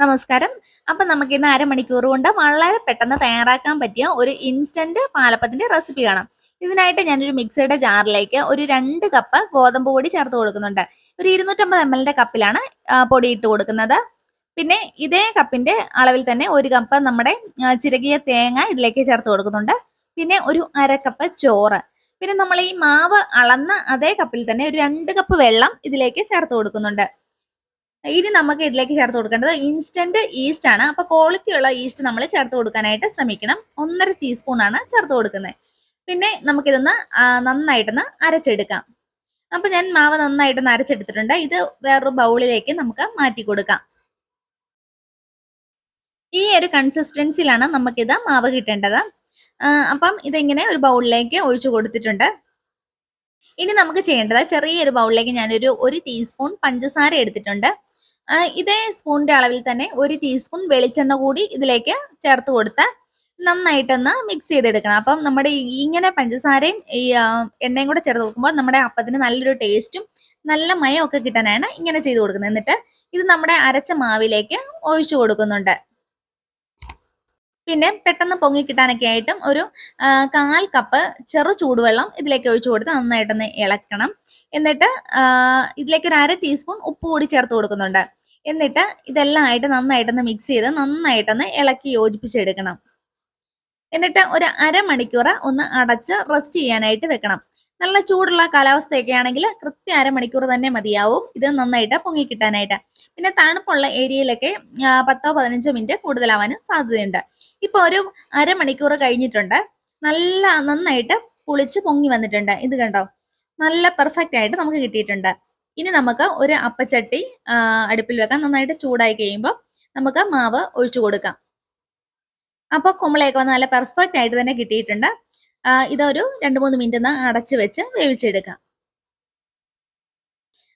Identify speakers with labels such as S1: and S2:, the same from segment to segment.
S1: നമസ്കാരം. അപ്പൊ നമുക്ക് ഇന്ന് അരമണിക്കൂർ കൊണ്ട് വളരെ പെട്ടെന്ന് തയ്യാറാക്കാൻ പറ്റിയ ഒരു ഇൻസ്റ്റന്റ് പാലപ്പത്തിന്റെ റെസിപ്പി കാണാം. ഇതിനായിട്ട് ഞാനൊരു മിക്സിയുടെ ജാറിലേക്ക് ഒരു രണ്ട് കപ്പ് ഗോതമ്പ് പൊടി ചേർത്ത് കൊടുക്കുന്നുണ്ട്. ഒരു ഇരുന്നൂറ്റമ്പത് എം എല്ലിന്റെ കപ്പിലാണ് പൊടി ഇട്ട് കൊടുക്കുന്നത്. പിന്നെ ഇതേ കപ്പിന്റെ അളവിൽ തന്നെ ഒരു കപ്പ് നമ്മുടെ ചിരകിയ തേങ്ങ ഇതിലേക്ക് ചേർത്ത് കൊടുക്കുന്നുണ്ട്. പിന്നെ ഒരു അര കപ്പ് ചോറ്. പിന്നെ നമ്മൾ ഈ മാവ് അളന്ന അതേ കപ്പിൽ തന്നെ ഒരു രണ്ട് കപ്പ് വെള്ളം ഇതിലേക്ക് ചേർത്ത് കൊടുക്കുന്നുണ്ട്. ഇനി നമുക്ക് ഇതിലേക്ക് ചേർത്ത് കൊടുക്കേണ്ടത് ഇൻസ്റ്റന്റ് ഈസ്റ്റ് ആണ്. അപ്പൊ ക്വാളിറ്റി ഉള്ള ഈസ്റ്റ് നമ്മൾ ചേർത്ത് കൊടുക്കാനായിട്ട് ശ്രമിക്കണം. ഒന്നര ടീസ്പൂൺ ആണ് ചേർത്ത് കൊടുക്കുന്നത്. പിന്നെ നമുക്കിതൊന്ന് നന്നായിട്ടൊന്ന് അരച്ചെടുക്കാം. അപ്പൊ ഞാൻ മാവ് നന്നായിട്ടൊന്ന് അരച്ചെടുത്തിട്ടുണ്ട്. ഇത് വേറൊരു ബൗളിലേക്ക് നമുക്ക് മാറ്റി കൊടുക്കാം. ഈ ഒരു കൺസിസ്റ്റൻസിയിലാണ് നമുക്കിത് മാവ് കിട്ടേണ്ടത്. അപ്പം ഇതിങ്ങനെ ഒരു ബൗളിലേക്ക് ഒഴിച്ചു കൊടുത്തിട്ടുണ്ട്. ഇനി നമുക്ക് ചെയ്യേണ്ടത് ചെറിയൊരു ബൗളിലേക്ക് ഞാനൊരു ഒരു ടീസ്പൂൺ പഞ്ചസാര എടുത്തിട്ടുണ്ട്. ഇതേ സ്പൂണിന്റെ അളവിൽ തന്നെ ഒരു ടീസ്പൂൺ വെളിച്ചെണ്ണ കൂടി ഇതിലേക്ക് ചേർത്ത് കൊടുത്ത് നന്നായിട്ടൊന്ന് മിക്സ് ചെയ്തെടുക്കണം. അപ്പം നമ്മുടെ ഇങ്ങനെ പഞ്ചസാരയും ഈ എണ്ണയും കൂടെ ചേർത്ത് കൊടുക്കുമ്പോൾ നമ്മുടെ അപ്പത്തിന് നല്ലൊരു ടേസ്റ്റും നല്ല മയമൊക്കെ കിട്ടാനാണ് ഇങ്ങനെ ചെയ്ത് കൊടുക്കുന്നത്. എന്നിട്ട് ഇത് നമ്മുടെ അരച്ച മാവിലേക്ക് ഒഴിച്ചു കൊടുക്കുന്നുണ്ട്. പിന്നെ പെട്ടെന്ന് പൊങ്ങി കിട്ടാനൊക്കെ ആയിട്ടും ഒരു കാൽ കപ്പ് ചെറു ചൂടുവെള്ളം ഇതിലേക്ക് ഒഴിച്ചു കൊടുത്ത് നന്നായിട്ടൊന്ന് ഇളക്കണം. എന്നിട്ട് ഇതിലേക്ക് ഒരു അര ടീസ്പൂൺ ഉപ്പ് കൂടി ചേർത്ത് കൊടുക്കുന്നുണ്ട്. എന്നിട്ട് ഇതെല്ലാം ആയിട്ട് നന്നായിട്ടൊന്ന് മിക്സ് ചെയ്ത് നന്നായിട്ടൊന്ന് ഇളക്കി യോജിപ്പിച്ചെടുക്കണം. എന്നിട്ട് ഒരു അരമണിക്കൂർ ഒന്ന് അടച്ച് റെസ്റ്റ് ചെയ്യാനായിട്ട് വെക്കണം. നല്ല ചൂടുള്ള കാലാവസ്ഥയൊക്കെ ആണെങ്കിൽ കൃത്യം അരമണിക്കൂർ തന്നെ മതിയാവും. ഇത് നന്നായിട്ട് പൊങ്ങി കിട്ടാനായിട്ട് പിന്നെ തണുപ്പുള്ള ഏരിയയിലൊക്കെ പത്തോ പതിനഞ്ചോ മിനിറ്റ് കൂടുതലാവാനും സാധ്യതയുണ്ട്. ഇപ്പൊ ഒരു അരമണിക്കൂർ കഴിഞ്ഞിട്ടുണ്ട്. നല്ല നന്നായിട്ട് പുളിച്ച് പൊങ്ങി വന്നിട്ടുണ്ട്. ഇത് കണ്ടോ? നല്ല പെർഫെക്റ്റ് ആയിട്ട് നമുക്ക് കിട്ടിയിട്ടുണ്ട്. ഇനി നമുക്ക് ഒരു അപ്പച്ചട്ടി അടുപ്പിൽ വെക്കാം. നന്നായിട്ട് ചൂടായി കഴിയുമ്പോൾ നമുക്ക് മാവ് ഒഴിച്ചു കൊടുക്കാം. അപ്പോൾ കുമ്പളയൊക്കെ നല്ല പെർഫെക്റ്റ് ആയിട്ട് തന്നെ കിട്ടിയിട്ടുണ്ട്. ഇതൊരു രണ്ട് മൂന്ന് മിനിറ്റ് ഒന്ന് അടച്ചു വെച്ച് വേവിച്ചെടുക്കാം.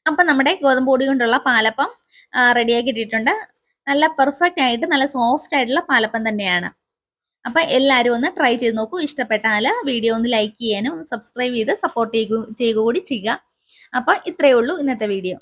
S1: അപ്പം നമ്മുടെ ഗോതമ്പ് പൊടി കൊണ്ടുള്ള പാലപ്പം റെഡിയാക്കി ഇട്ടിട്ടുണ്ട് നല്ല പെർഫെക്റ്റ് ആയിട്ട് നല്ല സോഫ്റ്റ് ആയിട്ടുള്ള പാലപ്പം തന്നെയാണ്. അപ്പം എല്ലാവരും ഒന്ന് ട്രൈ ചെയ്ത് നോക്കൂ. ഇഷ്ടപ്പെട്ടാൽ വീഡിയോ ഒന്ന് ലൈക്ക് ചെയ്യാനും സബ്സ്ക്രൈബ് ചെയ്ത് സപ്പോർട്ട് ചെയ്യുക ചെയ്യുക കൂടി ചെയ്യുക. അപ്പം ഇത്രയേ ഉള്ളൂ ഇന്നത്തെ വീഡിയോ